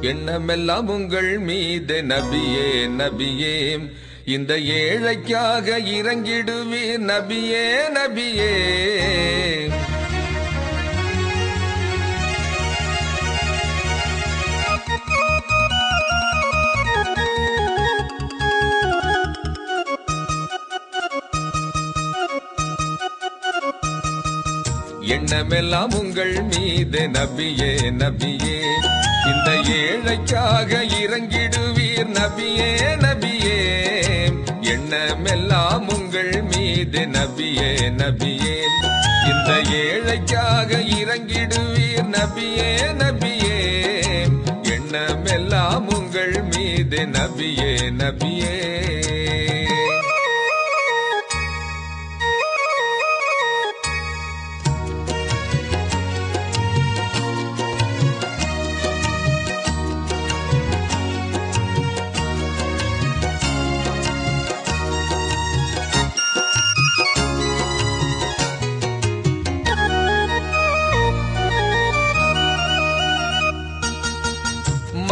எண்ணமெல்லாம் உங்கள் மீது. நபியே நபியே இந்த ஏழைக்காக இறங்கிடுவீர். நபியே நபியே. எண்ணமெல்லாம் உங்கள் மீது நபியே நபியே. இந்த ஏழைக்காக இறங்கிடுவீர் நபியே நபியே. எண்ணமெல்லாம் உங்கள் மீது நபியே நபியே. இந்த ஏழைக்காக இறங்கிடுவீர் நபியே நபியே. எண்ணமெல்லாம் உங்கள் மீது நபியே நபியே.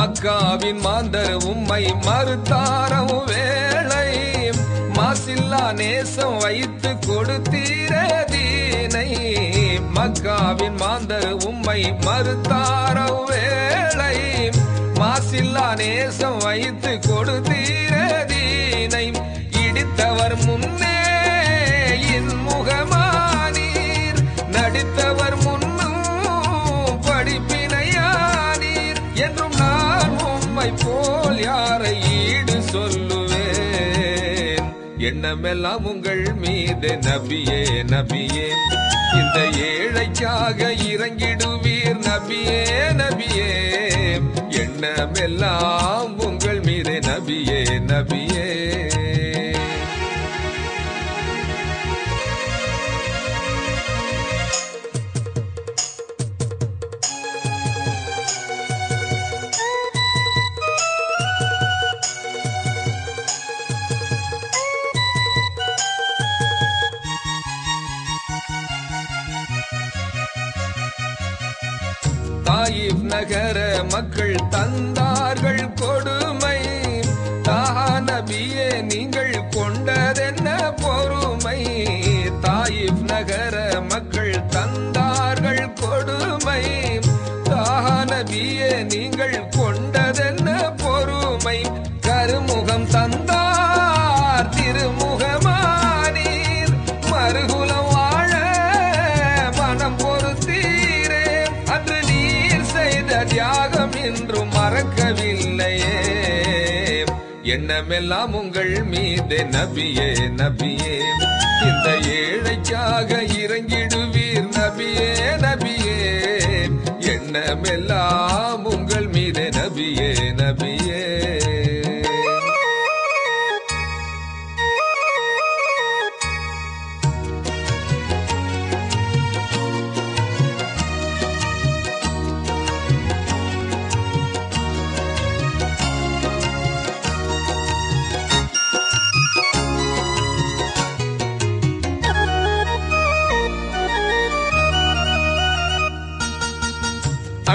மக்காவின் மாந்தர் உம்மை மறுத்தாரம் வேளை. மாசில்லா நேசம் வைத்து கொடுத்தீரதீனை மக்காவின் மாந்தர் உம்மை மறுத்தாரம் வேளை. மாசில்லா நேசம் வைத்து கொடுத்தீரதீனை போல் யாரை ஈடு சொல்லுவேன்? எண்ணமெல்லாம் உங்கள் மீது நபியே நபியே. இந்த ஏழைக்காக இறங்கிடுவீர் நபியே நபியே. எண்ணமெல்லாம் உங்கள் மீது நபியே நபியே. தாயிப் நகர மக்கள் தந்தார்கள் கொடு தியாகம் என்றும் மறக்கவில்லையே. எண்ணமெல்லாம் உங்கள் மீது நபியே நபியே. இந்த ஏழைக்காக இறங்கிடுவீர் நபியே நபியே. எண்ணமெல்லாம் உங்கள் மீதே நபியே நபியே.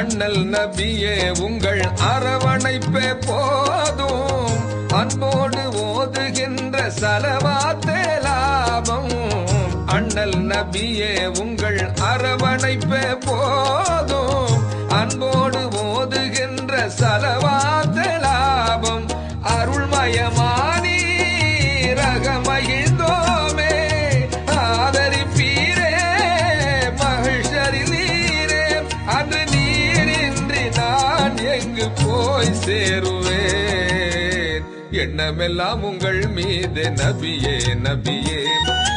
அண்ணல் நபியே உங்கள் அரவணைப்பே போதும். அன்போடு ஓதுகின்ற சலவாத்தே லாபம். அண்ணல் நபியே உங்கள் அரவணைப்பே போதும். அன்போடு ஓதுகின்ற சலவாத்தே சேருவேன் எண்ணமெல்லாம் உங்கள் மீது நபியே நபியே.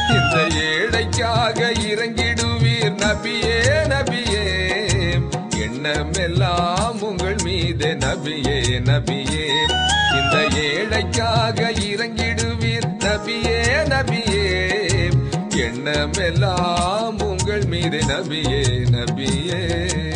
இந்த ஏழைக்காக இறங்கிடுவீர் நபியே நபியே. எண்ணமெல்லாம் உங்கள் மீது நபியே நபியே. இந்த ஏழைக்காக இறங்கிடுவீர் நபியே நபியே. எண்ணமெல்லாம் உங்கள் மீது நபியே நபியே.